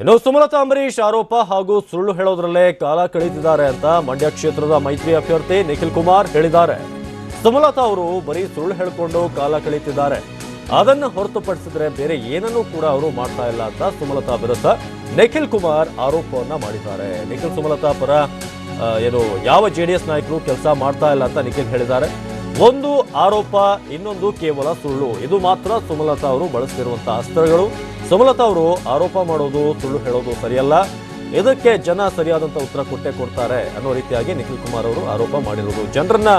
ಇನ್ನು ಸುಮಲತಾ ಅಂಬರೀಶ್ ಆರೋಪ ಹಾಗೂ ಸುಳ್ಳು ಹೇಳೋದ್ರಲ್ಲೇ ಕಾಲ ಕಳೀತಿದ್ದಾರೆ ಅಂತ ಮಂಡ್ಯ ಕ್ಷೇತ್ರದ ಮೈತ್ರಿ ಅಭ್ಯರ್ಥಿ ನಿಖಿಲ್ ಕುಮಾರ್ ಹೇಳಿದ್ದಾರೆ. ಸುಮಲತಾ ಅವರು ಬರೀ ಸುಳ್ಳು ಹೇಳಿಕೊಂಡು ಕಾಲ ಕಳೀತಿದ್ದಾರೆ ಅದನ್ನ ಹೊರತುಪಡಿಸಿದ್ರೆ ಬೇರೆ ಏನನ್ನೂ ಕೂಡ ಅವರು ಮಾಡ್ತಾ ಇಲ್ಲ ಅಂತ ಸುಮಲತಾ ವಿರುದ್ಧ ನಿಖಿಲ್ ಕುಮಾರ್ ಆರೋಪವನ್ನ ಮಾಡಿದ್ದಾರೆ. ನಿಖಿಲ್ ಸುಮಲತಾ ಪರ ಏನು ಯಾವ ಜೆ ಡಿ ಎಸ್ ನಾಯಕರು ಕೆಲಸ ಮಾಡ್ತಾ ಇಲ್ಲ ಅಂತ ನಿಖಿಲ್ ಹೇಳಿದ್ದಾರೆ. ಒಂದು ಆರೋಪ, ಇನ್ನೊಂದು ಕೇವಲ ಸುಳ್ಳು. ಇದು ಮಾತ್ರ ಸುಮಲತಾ ಅವರು ಬಳಸ್ತಿರುವಂತಹ ಅಸ್ತ್ರಗಳು. ಸುಮಲತಾ ಅವರು ಆರೋಪ ಮಾಡೋದು, ಸುಳ್ಳು ಹೇಳೋದು ಸರಿಯಲ್ಲ. ಇದಕ್ಕೆ ಜನ ಸರಿಯಾದಂತ ಉತ್ತರ ಕೊಟ್ಟೆ ಕೊಡ್ತಾರೆ ಅನ್ನೋ ರೀತಿಯಾಗಿ ನಿಖಿಲ್ ಕುಮಾರ್ ಅವರು ಆರೋಪ ಮಾಡಿರೋದು ಜನರನ್ನ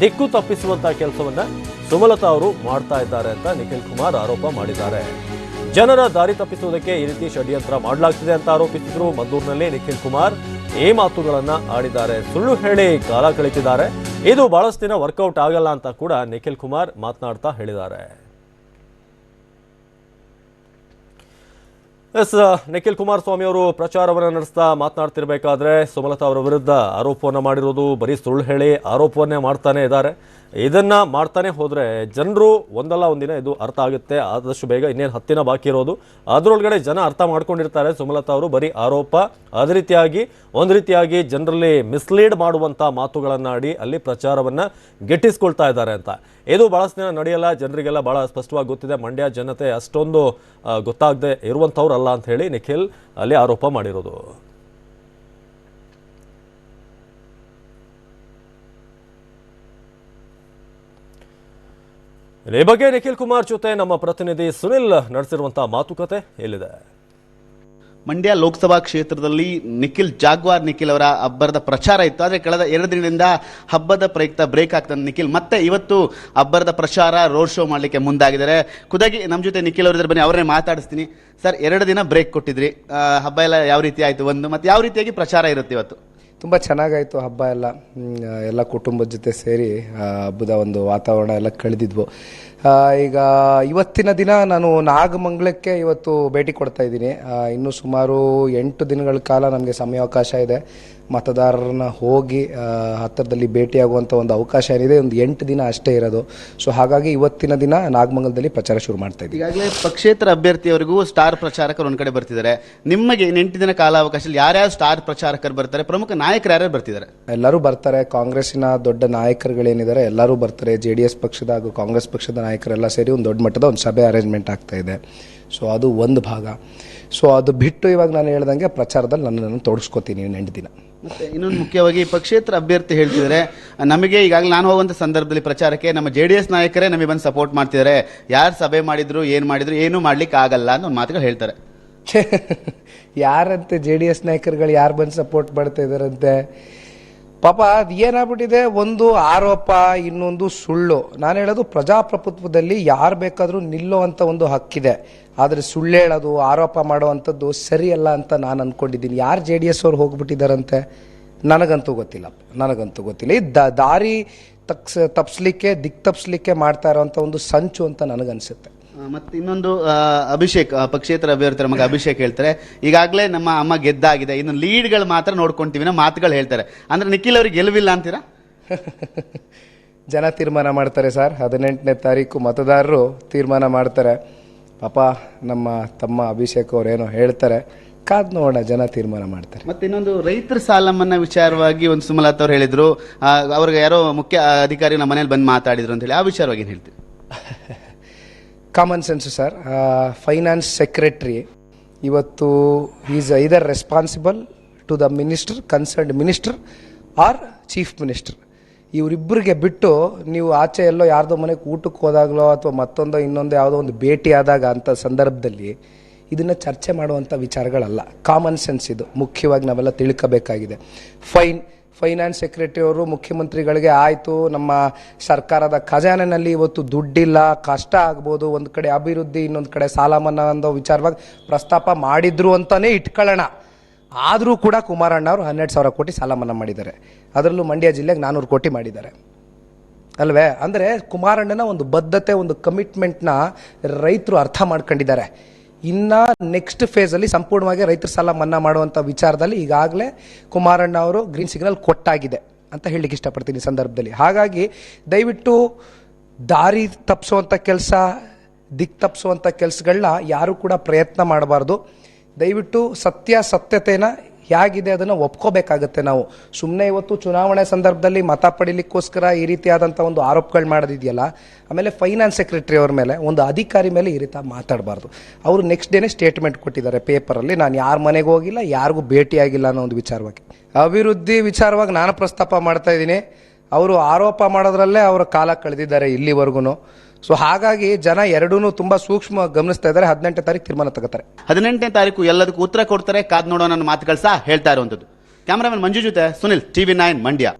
ದಿಕ್ಕು ತಪ್ಪಿಸುವಂತಹ ಕೆಲಸವನ್ನ ಸುಮಲತಾ ಅವರು ಮಾಡ್ತಾ ಇದ್ದಾರೆ ಅಂತ ನಿಖಿಲ್ ಕುಮಾರ್ ಆರೋಪ ಮಾಡಿದ್ದಾರೆ. ಜನರ ದಾರಿ ತಪ್ಪಿಸುವುದಕ್ಕೆ ಈ ರೀತಿ ಷಡ್ಯಂತ್ರ ಮಾಡಲಾಗ್ತಿದೆ ಅಂತ ಆರೋಪಿಸಿದ್ರು. ಮದ್ದೂರಿನಲ್ಲಿ ನಿಖಿಲ್ ಕುಮಾರ್ ಈ ಮಾತುಗಳನ್ನ ಆಡಿದ್ದಾರೆ. ಸುಳ್ಳು ಹೇಳಿ ಕಾಲ ಕಳೀತಿದ್ದಾರೆ. ಇದು ಬಹಳಷ್ಟು ದಿನ ವರ್ಕೌಟ್ ಆಗಲ್ಲ ಅಂತ ಕೂಡ ನಿಖಿಲ್ ಕುಮಾರ್ ಮಾತನಾಡ್ತಾ ಹೇಳಿದ್ದಾರೆ. ಎಸ್ ನಿಖಿಲ್ ಕುಮಾರಸ್ವಾಮಿ ಅವರು ಪ್ರಚಾರವನ್ನು ನಡೆಸ್ತಾ ಮಾತನಾಡ್ತಿರ್ಬೇಕಾದ್ರೆ ಸುಮಲತಾ ಅವರ ವಿರುದ್ಧ ಆರೋಪವನ್ನು ಮಾಡಿರೋದು ಬರೀ ಸುಳ್ಳು ಹೇಳಿ ಆರೋಪವನ್ನೇ ಮಾಡ್ತಾನೆ ಇದ್ದಾರೆ. ಇದನ್ನ ಮಾಡ್ತಾನೆ ಹೋದರೆ ಜನರು ಒಂದಲ್ಲ ಒಂದಿನ ಇದು ಅರ್ಥ ಆಗುತ್ತೆ. ಆದಷ್ಟು ಬೇಗ ಇನ್ನೇನು ಹತ್ತಿನ ಬಾಕಿ ಇರೋದು. ಅದರೊಳಗಡೆ ಜನ ಅರ್ಥ ಮಾಡ್ಕೊಂಡಿರ್ತಾರೆ ಸುಮಲತಾ ಅವರು ಬರೀ ಆರೋಪ. ಅದೇ ರೀತಿಯಾಗಿ, ಒಂದು ರೀತಿಯಾಗಿ ಜನರಲ್ಲಿ ಮಿಸ್ಲೀಡ್ ಮಾಡುವಂತ ಮಾತುಗಳನ್ನಾಡಿ ಅಲ್ಲಿ ಪ್ರಚಾರವನ್ನ ಗಿಟ್ಟಿಸ್ಕೊಳ್ತಾ ಇದ್ದಾರೆ ಅಂತ. ಇದು ದಿನ ನಡೆಯಲ್ಲ, ಜನರಿಗೆಲ್ಲ ಬಹಳ ಸ್ಪಷ್ಟವಾಗಿ ಗೊತ್ತಿದೆ. ಮಂಡ್ಯ ಜನತೆ ಅಷ್ಟೊಂದು ಗೊತ್ತಾಗದೆ ಗೊತ್ತಾಗದೆ ಇರುವಂಥವ್ರಲ್ಲ ಅಂತ ಹೇಳಿ ನಿಖಿಲ್ ಅಲ್ಲಿ ಆರೋಪ ಮಾಡಿರೋದು. ಈ ಬಗ್ಗೆ ನಿಖಿಲ್ ಕುಮಾರ್ ಜೊತೆ ನಮ್ಮ ಪ್ರತಿನಿಧಿ ಸುನಿಲ್ ನಡೆಸಿರುವಂತಹ ಮಾತುಕತೆ ಎಲ್ಲಿದೆ? ಮಂಡ್ಯ ಲೋಕಸಭಾ ಕ್ಷೇತ್ರದಲ್ಲಿ ನಿಖಿಲ್ ಜಾಗ್ವಾರ್ ನಿಖಿಲ್ ಅವರ ಅಬ್ಬರದ ಪ್ರಚಾರ ಇತ್ತು. ಆದರೆ ಕಳೆದ ಎರಡು ದಿನದಿಂದ ಹಬ್ಬದ ಪ್ರಯುಕ್ತ ಬ್ರೇಕ್ ಆಗ್ತಾನೆ ನಿಖಿಲ್. ಮತ್ತೆ ಇವತ್ತು ಅಬ್ಬರದ ಪ್ರಚಾರ ರೋಡ್ ಶೋ ಮಾಡಲಿಕ್ಕೆ ಮುಂದಾಗಿದ್ದಾರೆ. ಖುದಾಗಿ ನಮ್ಮ ಜೊತೆ ನಿಖಿಲ್ ಅವರಿದ್ರೆ ಬನ್ನಿ, ಅವರನ್ನೇ ಮಾತಾಡಿಸ್ತೀನಿ. ಸರ್, ಎರಡು ದಿನ ಬ್ರೇಕ್ ಕೊಟ್ಟಿದ್ರಿ. ಹಬ್ಬ ಎಲ್ಲ ಯಾವ ರೀತಿ ಆಯಿತು? ಒಂದು ಮತ್ತು ಯಾವ ರೀತಿಯಾಗಿ ಪ್ರಚಾರ ಇರುತ್ತೆ ಇವತ್ತು? ತುಂಬ ಚೆನ್ನಾಗಾಯಿತು ಹಬ್ಬ ಎಲ್ಲ. ಎಲ್ಲ ಕುಟುಂಬದ ಜೊತೆ ಸೇರಿ ಹಬ್ಬದ ಒಂದು ವಾತಾವರಣ ಎಲ್ಲ ಕಳೆದಿದ್ವು. ಈಗ ಇವತ್ತಿನ ದಿನ ನಾನು ನಾಗಮಂಗಲಕ್ಕೆ ಇವತ್ತು ಭೇಟಿ ಕೊಡ್ತಾ ಇದ್ದೀನಿ. ಇನ್ನೂ ಸುಮಾರು ಎಂಟು ದಿನಗಳ ಕಾಲ ನನಗೆ ಸಮಯಾವಕಾಶ ಇದೆ. ಮತದಾರರನ್ನ ಹೋಗಿ ಹತ್ತಿರದಲ್ಲಿ ಭೇಟಿಯಾಗುವಂಥ ಒಂದು ಅವಕಾಶ ಏನಿದೆ ಒಂದು ಎಂಟು ದಿನ ಅಷ್ಟೇ ಇರೋದು. ಸೊ ಹಾಗಾಗಿ ಇವತ್ತಿನ ದಿನ ನಾಗಮಂಗಲದಲ್ಲಿ ಪ್ರಚಾರ ಶುರು ಮಾಡ್ತಾ ಇದ್ದೀವಿ ಈಗಾಗಲೇ ಪಕ್ಷೇತರ ಅಭ್ಯರ್ಥಿಯವರಿಗೂ ಸ್ಟಾರ್ ಪ್ರಚಾರಕರು ಒಂದು ಕಡೆ ಬರ್ತಿದ್ದಾರೆ. ನಿಮಗೆ ಎಂಟು ದಿನ ಕಾಲಾವಕಾಶದಲ್ಲಿ ಯಾರ್ಯಾರು ಸ್ಟಾರ್ ಪ್ರಚಾರಕರು ಬರ್ತಾರೆ? ಪ್ರಮುಖ ನಾಯಕರು ಯಾರ್ಯಾರು ಬರ್ತಿದ್ದಾರೆ? ಎಲ್ಲರೂ ಬರ್ತಾರೆ. ಕಾಂಗ್ರೆಸ್ಸಿನ ದೊಡ್ಡ ನಾಯಕರುಗಳೇನಿದ್ದಾರೆ ಎಲ್ಲರೂ ಬರ್ತಾರೆ. ಜೆ ಡಿ ಎಸ್ ಪಕ್ಷದ ಹಾಗೂ ಕಾಂಗ್ರೆಸ್ ಪಕ್ಷದ ನಾಯಕರೆಲ್ಲ ಸೇರಿ ಒಂದು ದೊಡ್ಡ ಮಟ್ಟದ ಒಂದು ಸಭೆ ಅರೇಂಜ್ಮೆಂಟ್ ಆಗ್ತಾ ಇದೆ. ಸೊ ಅದು ಒಂದು ಭಾಗ. ಸೊ ಅದು ಬಿಟ್ಟು ಇವಾಗ ನಾನು ಹೇಳ್ದಂಗೆ ಪ್ರಚಾರದಲ್ಲಿ ನನ್ನನ್ನು ನಾನು ಇನ್ನು ಎಂಟು ದಿನ. ಮತ್ತೆ ಇನ್ನೊಂದು ಮುಖ್ಯವಾಗಿ ಪಕ್ಷೇತರ ಅಭ್ಯರ್ಥಿ ಹೇಳ್ತಿದ್ದಾರೆ ನಮಗೆ ಈಗಾಗಲೇ ನಾನು ಹೋಗುವಂಥ ಸಂದರ್ಭದಲ್ಲಿ ಪ್ರಚಾರಕ್ಕೆ ನಮ್ಮ ಜೆ ಡಿ ಎಸ್ ನಾಯಕರೇ ನಮಗೆ ಬಂದು ಸಪೋರ್ಟ್ ಮಾಡ್ತಿದ್ದಾರೆ. ಯಾರು ಸಭೆ ಮಾಡಿದ್ರು ಏನು ಮಾಡಿದ್ರು ಏನೂ ಮಾಡ್ಲಿಕ್ಕೆ ಆಗಲ್ಲ ಅನ್ನೋ ಒಂದು ಮಾತುಗಳು ಹೇಳ್ತಾರೆ. ಯಾರಂತೆ ಜೆ ಡಿ ಎಸ್ ನಾಯಕರುಗಳು ಯಾರು ಬಂದು ಸಪೋರ್ಟ್ ಮಾಡ್ತಾ ಇದ್ದಾರಂತೆ? ಪಾಪ ಅದು ಏನಾಗ್ಬಿಟ್ಟಿದೆ ಒಂದು ಆರೋಪ, ಇನ್ನೊಂದು ಸುಳ್ಳು. ನಾನು ಹೇಳೋದು ಪ್ರಜಾಪ್ರಭುತ್ವದಲ್ಲಿ ಯಾರು ಬೇಕಾದರೂ ನಿಲ್ಲುವಂಥ ಒಂದು ಹಕ್ಕಿದೆ. ಆದರೆ ಸುಳ್ಳು ಹೇಳೋದು, ಆರೋಪ ಮಾಡುವಂಥದ್ದು ಸರಿಯಲ್ಲ ಅಂತ ನಾನು ಅಂದ್ಕೊಂಡಿದ್ದೀನಿ ಯಾರು ಜೆ ಡಿ ಎಸ್ ಅವ್ರು ಹೋಗ್ಬಿಟ್ಟಿದ್ದಾರಂತೆ ನನಗಂತೂ ಗೊತ್ತಿಲ್ಲ. ನನಗಂತೂ ಗೊತ್ತಿಲ್ಲ. ಈ ದ- ದಾರಿ ತಪ್ಸ್ ತಪ್ಸ್ಲಿಕ್ಕೆ ದಿಕ್ ತಪ್ಸ್ಲಿಕ್ಕೆ ಮಾಡ್ತಾ ಇರೋವಂಥ ಒಂದು ಸಂಚು ಅಂತ ನನಗನ್ಸುತ್ತೆ. ಮತ್ತೆ ಇನ್ನೊಂದು ಆ, ಅಭಿಷೇಕ್ ಆ, ಪಕ್ಷೇತರ ಅಭ್ಯರ್ಥಿ ಮಗ ಅಭಿಷೇಕ್ ಹೇಳ್ತಾರೆ ಈಗಾಗಲೇ ನಮ್ಮ ಅಮ್ಮ ಗೆದ್ದಾಗಿದೆ. ಇನ್ನು ಲೀಡ್ಗಳು ಮಾತ್ರ ನೋಡ್ಕೊಂತೀವಿ ಅನ್ನೋ ಮಾತುಗಳು ಹೇಳ್ತಾರೆ. ಅಂದ್ರೆ ನಿಖಿಲ್ ಅವ್ರಿಗೆ ಗೆಲುವಿಲ್ಲ ಅಂತೀರಾ? ಜನ ತೀರ್ಮಾನ ಮಾಡ್ತಾರೆ ಸರ್. ಹದಿನೆಂಟನೇ ತಾರೀಕು ಮತದಾರರು ತೀರ್ಮಾನ ಮಾಡ್ತಾರೆ. ಪಾಪ ನಮ್ಮ ತಮ್ಮ ಅಭಿಷೇಕ್ ಅವರೇನೋ ಹೇಳ್ತಾರೆ. ಕಾದ್ ನೋಡೋಣ ಜನ ತೀರ್ಮಾನ ಮಾಡ್ತಾರೆ. ಮತ್ತೆ ಇನ್ನೊಂದು ರೈತರ ಸಾಲ ಮನ್ನಾ ವಿಚಾರವಾಗಿ ಒಂದು ಸುಮಲತಾ ಅವ್ರು ಹೇಳಿದ್ರು. ಆ, ಅವ್ರಿಗೆ ಯಾರೋ ಮುಖ್ಯ ಅಧಿಕಾರಿ ನಮ್ಮ ಮನೇಲಿ ಬಂದು ಮಾತಾಡಿದ್ರು ಅಂತ ಹೇಳಿ ಆ ವಿಚಾರವಾಗಿ ಏನು ಹೇಳ್ತೀವಿ common sense sir finance secretary ಇವತ್ತು is either responsible to the minister concerned minister or chief minister ಇವರಿಬ್ಬರಿಗೆ ಬಿಟ್ಟು ನೀವು ಆಚೆ ಎಲ್ಲೋ ಯಾರ್ದೋ ಮನೆಗೆ ಊಟಕ್ಕೆ ಹೋದಾಗಲೋ ಅಥವಾ ಮತ್ತೊಂದೋ ಇನ್ನೊಂದು ಯಾವುದೋ ಒಂದು ಭೇಟಿ ಆದಾಗ ಅಂತ ಸಂದರ್ಭದಲ್ಲಿ ಇದನ್ನು ಚರ್ಚೆ ಮಾಡುವಂಥ ವಿಚಾರಗಳಲ್ಲ. ಕಾಮನ್ ಸೆನ್ಸ್ ಇದು. ಮುಖ್ಯವಾಗಿ ನಾವೆಲ್ಲ ತಿಳ್ಕೋಬೇಕಾಗಿದೆ. ಫೈನ್ ಫೈನಾನ್ಸ್ ಸೆಕ್ರೆಟರಿ ಅವರು ಮುಖ್ಯಮಂತ್ರಿಗಳಿಗೆ ಆಯಿತು, ನಮ್ಮ ಸರ್ಕಾರದ ಖಜಾನೆನಲ್ಲಿ ಇವತ್ತು ದುಡ್ಡಿಲ್ಲ, ಕಷ್ಟ ಆಗ್ಬೋದು, ಒಂದು ಕಡೆ ಅಭಿವೃದ್ಧಿ, ಇನ್ನೊಂದು ಕಡೆ ಸಾಲ ಮನ್ನಾ ಅನ್ನೋ ವಿಚಾರವಾಗಿ ಪ್ರಸ್ತಾಪ ಮಾಡಿದ್ರು ಅಂತಲೇ ಇಟ್ಕೊಳ್ಳೋಣ. ಆದರೂ ಕೂಡ ಕುಮಾರಣ್ಣ ಅವರು ಹನ್ನೆರಡು ಸಾವಿರ ಕೋಟಿ ಸಾಲ ಮನ್ನಾ ಮಾಡಿದ್ದಾರೆ. ಅದರಲ್ಲೂ ಮಂಡ್ಯ ಜಿಲ್ಲೆಗೆ ನಾನ್ನೂರು ಕೋಟಿ ಮಾಡಿದ್ದಾರೆ. ಅಲ್ವೇ? ಅಂದರೆ ಕುಮಾರಣ್ಣನ ಒಂದು ಬದ್ಧತೆ, ಒಂದು ಕಮಿಟ್ಮೆಂಟ್ನ ರೈತರು ಅರ್ಥ ಮಾಡ್ಕೊಂಡಿದ್ದಾರೆ. ಇನ್ನು ನೆಕ್ಸ್ಟ್ ಫೇಸಲ್ಲಿ ಸಂಪೂರ್ಣವಾಗಿ ರೈತರ ಸಾಲ ಮನ್ನಾ ಮಾಡುವಂಥ ವಿಚಾರದಲ್ಲಿ ಈಗಾಗಲೇ ಕುಮಾರಣ್ಣ ಅವರು ಗ್ರೀನ್ ಸಿಗ್ನಲ್ ಕೊಟ್ಟಾಗಿದೆ ಅಂತ ಹೇಳಲಿಕ್ಕೆ ಇಷ್ಟಪಡ್ತೀನಿ ಸಂದರ್ಭದಲ್ಲಿ. ಹಾಗಾಗಿ ದಯವಿಟ್ಟು ದಾರಿ ತಪ್ಪಿಸುವಂಥ ಕೆಲಸ, ದಿಕ್ ತಪ್ಪಿಸುವಂಥ ಕೆಲಸಗಳನ್ನ ಯಾರು ಕೂಡ ಪ್ರಯತ್ನ ಮಾಡಬಾರ್ದು. ದಯವಿಟ್ಟು ಸತ್ಯಾಸತ್ಯತೆನ ಹೇಗಿದೆ ಅದನ್ನು ಒಪ್ಕೋಬೇಕಾಗತ್ತೆ ನಾವು. ಸುಮ್ಮನೆ ಇವತ್ತು ಚುನಾವಣೆ ಸಂದರ್ಭದಲ್ಲಿ ಮತ ಪಡೀಲಿಕ್ಕೋಸ್ಕರ ಈ ರೀತಿಯಾದಂಥ ಒಂದು ಆರೋಪಗಳು ಮಾಡೋದಿದೆಯಲ್ಲ, ಆಮೇಲೆ ಫೈನಾನ್ಸ್ ಸೆಕ್ರೆಟರಿ ಅವ್ರ ಮೇಲೆ, ಒಂದು ಅಧಿಕಾರಿ ಮೇಲೆ ಈ ರೀತಿ ಮಾತಾಡಬಾರ್ದು. ಅವರು ನೆಕ್ಸ್ಟ್ ಡೇನೇ ಸ್ಟೇಟ್ಮೆಂಟ್ ಕೊಟ್ಟಿದ್ದಾರೆ ಪೇಪರಲ್ಲಿ ನಾನು ಯಾರ ಮನೆಗೆ ಹೋಗಿಲ್ಲ, ಯಾರಿಗೂ ಭೇಟಿಯಾಗಿಲ್ಲ ಅನ್ನೋ ಒಂದು ವಿಚಾರವಾಗಿ. ಅಭಿವೃದ್ಧಿ ವಿಚಾರವಾಗಿ ನಾನು ಪ್ರಸ್ತಾಪ ಮಾಡ್ತಾ ಇದ್ದೀನಿ. ಅವರು ಆರೋಪ ಮಾಡೋದ್ರಲ್ಲೇ ಅವರ ಕಾಲ ಕಳೆದಿದ್ದಾರೆ ಇಲ್ಲಿವರೆಗೂ ಸೊ ಹಾಗಾಗಿ ಜನ ಎರಡೂ ತುಂಬಾ ಸೂಕ್ಷ್ಮ ಗಮನಿಸ್ತಾ ಇದ್ದಾರೆ. ಹದಿನೆಂಟನೇ ತಾರೀಕು ತೀರ್ಮಾನ ತಗೋತಾರೆ. ಹದಿನೆಂಟನೇ ತಾರೀಕು ಎಲ್ಲದಕ್ಕೂ ಉತ್ತರ ಕೊಡ್ತಾರೆ. ಕಾದ್ ನೋಡೋಣ ಅನ್ನೋ ಮಾತುಗಳು ಸಹ ಹೇಳ್ತಾ ಇರುವಂತದ್ದು ಕ್ಯಾಮರಾಮನ್ ಮಂಜು ಜೊತೆ ಸುನಿಲ್, ಟಿವಿ ನೈನ್, ಮಂಡ್ಯ.